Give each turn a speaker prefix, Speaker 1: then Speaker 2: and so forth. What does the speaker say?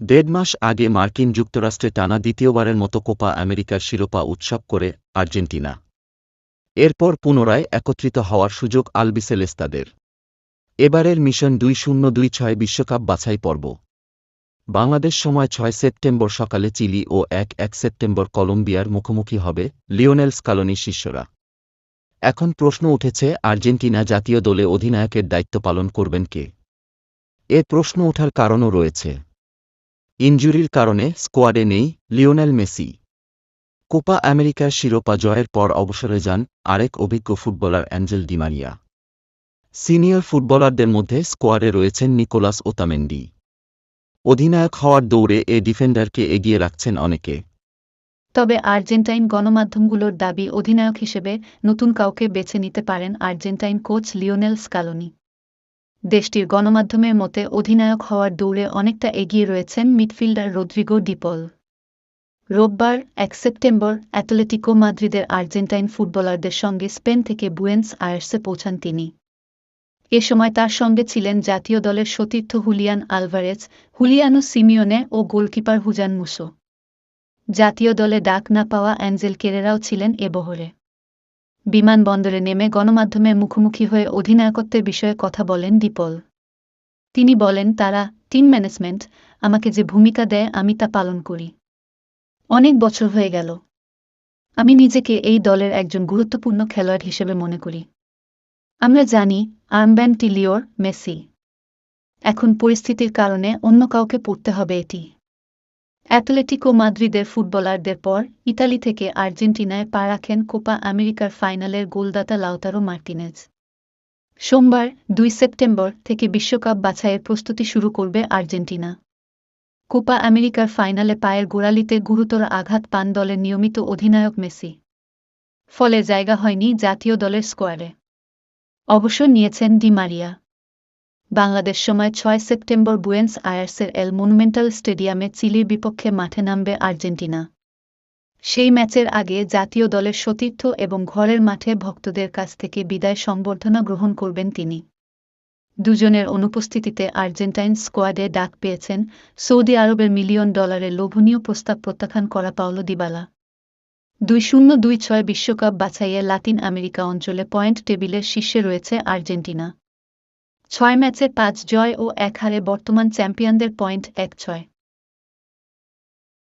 Speaker 1: দেড় মাস আগে মার্কিন যুক্তরাষ্ট্রে টানা দ্বিতীয়বারের মতো কোপা আমেরিকার শিরোপা উৎসব করে আর্জেন্টিনা। এরপর পুনরায় একত্রিত হওয়ার সুযোগ আলবিসেলেস্তাদের। এবারের মিশন দুই শূন্য দুই ছয় বিশ্বকাপ বাছাই পর্ব। বাংলাদেশ সময় ছয় সেপ্টেম্বর সকালে চিলি ও এক এক সেপ্টেম্বর কলম্বিয়ার মুখোমুখি হবে লিওনেল স্কালোনি শিষ্যরা। এখন প্রশ্ন উঠেছে, আর্জেন্টিনা জাতীয় দলে অধিনায়কের দায়িত্ব পালন করবেন কে? এ প্রশ্ন ওঠার কারণও রয়েছে। ইনজুরির কারণে স্কোয়াডে নেই লিওনেল মেসি। কোপা আমেরিকার শিরোপা জয়ের পর অবসরে যান আরেক অভিজ্ঞ ফুটবলার অ্যাঞ্জেল ডিমারিয়া সিনিয়র ফুটবলারদের মধ্যে স্কোয়াডে রয়েছেন নিকোলাস ওতামেন্ডি। অধিনায়ক হওয়ার দৌড়ে এ ডিফেন্ডারকে এগিয়ে রাখছেন অনেকে।
Speaker 2: তবে আর্জেন্টাইন গণমাধ্যমগুলোর দাবি, অধিনায়ক হিসেবে নতুন কাউকে বেছে নিতে পারেন আর্জেন্টাইন কোচ লিওনেল স্কালোনি। দেশটির গণমাধ্যমের মতে অধিনায়ক হওয়ার দৌড়ে অনেকটা এগিয়ে রয়েছেন মিডফিল্ডার রদ্রিগো ডিপল। রোববার এক সেপ্টেম্বর অ্যাটলেটিকো মাদ্রিদের আর্জেন্টাইন ফুটবলারদের সঙ্গে স্পেন থেকে বুয়েন্স আয়ার্সে পৌঁছান তিনি। এ সময় তার সঙ্গে ছিলেন জাতীয় দলের সতীর্থ হুলিয়ান আলভারেজ, হুলিয়ানো সিমিওনে ও গোলকিপার হুজান মুসো। জাতীয় দলে ডাক না পাওয়া অ্যাঞ্জেল কেরেরাও ছিলেন এ বহরে। বিমানবন্দরে নেমে গণমাধ্যমের মুখোমুখি হয়ে অধিনায়কত্বের বিষয়ে কথা বলেন দীপল। তিনি বলেন, তারা, টিম ম্যানেজমেন্ট, আমাকে যে ভূমিকা দেয়, আমি তা পালন করি। অনেক বছর হয়ে গেল। আমি নিজেকে এই দলের একজন গুরুত্বপূর্ণ খেলোয়াড় হিসেবে মনে করি। আমরা জানি আর্মব্যান্ডটি লিওর, মেসি। এখন পরিস্থিতির কারণে অন্য কাউকে পড়তে হবে এটি। অ্যাটলেটিকো মাদ্রিদের ফুটবলারদের পর ইতালি থেকে আর্জেন্টিনায় পা রাখেন কোপা আমেরিকার ফাইনালের গোলদাতা লাউতারো মার্টিনেজ। সোমবার, দুই সেপ্টেম্বর থেকে বিশ্বকাপ বাছাইয়ের প্রস্তুতি শুরু করবে আর্জেন্টিনা। কোপা আমেরিকার ফাইনালে পায়ের গোড়ালিতে গুরুতর আঘাত পান দলের নিয়মিত অধিনায়ক মেসি। ফলে জায়গা হয়নি জাতীয় দলের স্কোয়াডে। অবসর নিয়েছেন ডি মারিয়া। বাংলাদেশ সময় ছয় সেপ্টেম্বর বুয়েন্স আয়ার্সের এল মনুমেন্টাল স্টেডিয়ামে চিলির বিপক্ষে মাঠে নামবে আর্জেন্টিনা। সেই ম্যাচের আগে জাতীয় দলের সতীর্থ এবং ঘরের মাঠে ভক্তদের কাছ থেকে বিদায় সংবর্ধনা গ্রহণ করবেন তিনি। দুজনের অনুপস্থিতিতে আর্জেন্টাইন স্কোয়াডে ডাক পেয়েছেন সৌদি আরবের মিলিয়ন ডলারের লোভনীয় প্রস্তাব প্রত্যাখ্যান করা পাওলো দিবালা। দুই শূন্য দুই ছয় বিশ্বকাপ বাছাইয়ে লাতিন আমেরিকা অঞ্চলে পয়েন্ট টেবিলের শীর্ষে রয়েছে আর্জেন্টিনা। ছয় ম্যাচে পাঁচ জয় ও এক হারে বর্তমান চ্যাম্পিয়নদের পয়েন্ট এক ছয়।